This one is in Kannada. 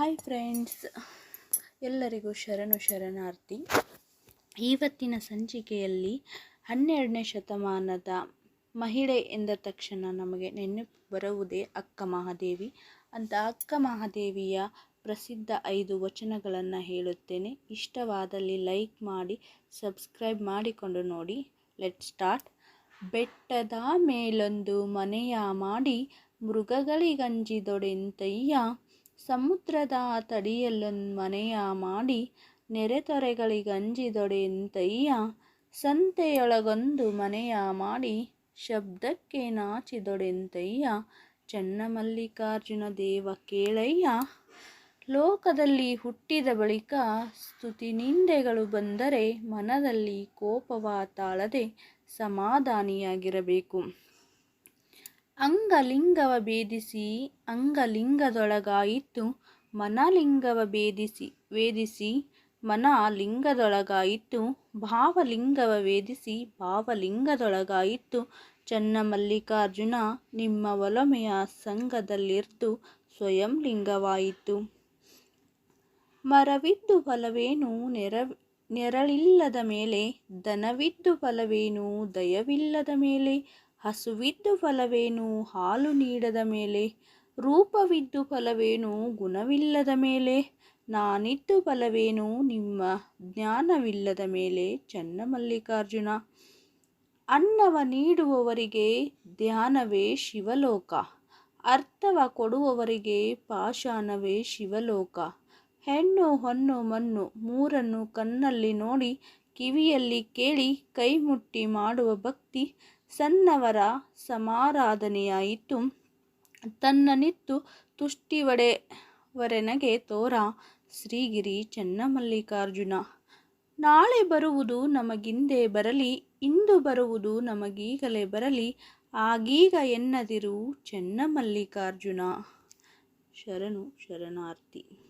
ಹಾಯ್ ಫ್ರೆಂಡ್ಸ್ ಎಲ್ಲರಿಗೂ ಶರಣು ಶರಣಾರ್ಥಿ. ಇವತ್ತಿನ ಸಂಚಿಕೆಯಲ್ಲಿ ಹನ್ನೆರಡನೇ ಶತಮಾನದ ಮಹಿಳೆ ಎಂದ ತಕ್ಷಣ ನಮಗೆ ನೆನಪು ಬರುವುದೇ ಅಕ್ಕ ಮಹಾದೇವಿ. ಅಂತ ಅಕ್ಕ ಮಹಾದೇವಿಯ ಪ್ರಸಿದ್ಧ ಐದು ವಚನಗಳನ್ನು ಹೇಳುತ್ತೇನೆ. ಇಷ್ಟವಾದಲ್ಲಿ ಲೈಕ್ ಮಾಡಿ ಸಬ್ಸ್ಕ್ರೈಬ್ ಮಾಡಿಕೊಂಡು ನೋಡಿ. ಲೆಟ್ ಸ್ಟಾರ್ಟ್ ಬೆಟ್ಟದ ಮೇಲೊಂದು ಮನೆಯ ಮಾಡಿ, ಮೃಗಗಳಿಗಂಜಿದೊಡೆಂತಯ್ಯ ಸಮುದ್ರದ ತಡಿಯಲ್ಲೊಂದು ಮನೆಯ ಮಾಡಿ ನೆರೆತೊರೆಗಳಿಗಂಜಿದೊಡೆಯಂತಯ್ಯ ಸಂತೆಯೊಳಗೊಂದು ಮನೆಯ ಮಾಡಿ ಶಬ್ದಕ್ಕೆ ನಾಚಿದೊಡೆಂತಯ್ಯ. ಚನ್ನಮಲ್ಲಿಕಾರ್ಜುನ ದೇವ ಕೇಳಯ್ಯ. ಲೋಕದಲ್ಲಿ ಹುಟ್ಟಿದ ಬಳಿಕ ಸ್ತುತಿ ನಿಂದೆಗಳು ಬಂದರೆ ಮನದಲ್ಲಿ ಕೋಪವ ತಾಳದೆ ಸಮಾಧಾನಿಯಾಗಿರಬೇಕು. ಅಂಗಲಿಂಗವ ಭೇದಿಸಿ, ಅಂಗಲಿಂಗದೊಳಗಾಯಿತು, ಮನಲಿಂಗವ ಭೇದಿಸಿ, ವೇದಿಸಿ ಮನ ಲಿಂಗದೊಳಗಾಯಿತು ಭಾವಲಿಂಗವ ವೇದಿಸಿ, ಭಾವಲಿಂಗದೊಳಗಾಯಿತು, ಚನ್ನಮಲ್ಲಿಕಾರ್ಜುನ ನಿಮ್ಮ ಒಲಮೆಯ ಸಂಘದಲ್ಲಿರ್ತು, ಸ್ವಯಂ ಲಿಂಗವಾಯಿತು. ಮರವಿದ್ದು ಫಲವೇನು ನೆರ ನೆರಳಿಲ್ಲದ ಮೇಲೆ, ದನವಿದ್ದು ಫಲವೇನು, ದಯವಿಲ್ಲದ ಮೇಲೆ ಹಸುವಿದ್ದು ಫಲವೇನು? ಹಾಲು ನೀಡದ ಮೇಲೆ. ರೂಪವಿದ್ದು ಫಲವೇನು? ಗುಣವಿಲ್ಲದ ಮೇಲೆ. ನಾನಿದ್ದು ಫಲವೇನು? ನಿಮ್ಮ ಜ್ಞಾನವಿಲ್ಲದ ಮೇಲೆ. ಚನ್ನಮಲ್ಲಿಕಾರ್ಜುನ, ಅನ್ನವ ನೀಡುವವರಿಗೆ ಧ್ಯಾನವೇ ಶಿವಲೋಕ. ಅರ್ಥವ ಕೊಡುವವರಿಗೆ ಪಾಷಾಣವೇ ಶಿವಲೋಕ. ಹೆಣ್ಣು, ಹೊನ್ನು, ಮಣ್ಣು ಮೂರನ್ನು ಕಣ್ಣಲ್ಲಿ ನೋಡಿ ಕಿವಿಯಲ್ಲಿ ಕೇಳಿ ಕೈಮುಟ್ಟಿ ಮಾಡುವ ಭಕ್ತಿ ಸನ್ನವರ ಸಮಾರಾಧನೆಯಾಯಿತು. ತನ್ನನಿತ್ತು ತುಷ್ಟಿವಡೆವರೆನಗೆ ತೋರ ಶ್ರೀಗಿರಿ ಚನ್ನಮಲ್ಲಿಕಾರ್ಜುನ, ನಾಳೆ ಬರುವುದು ನಮಗಿಂದೆ ಬರಲಿ, ಇಂದು ಬರುವುದು ನಮಗೀಗಲೇ ಬರಲಿ, ಆಗೀಗ ಎನ್ನದಿರು ಚನ್ನಮಲ್ಲಿಕಾರ್ಜುನ. ಶರಣು ಶರಣಾರ್ಥಿ.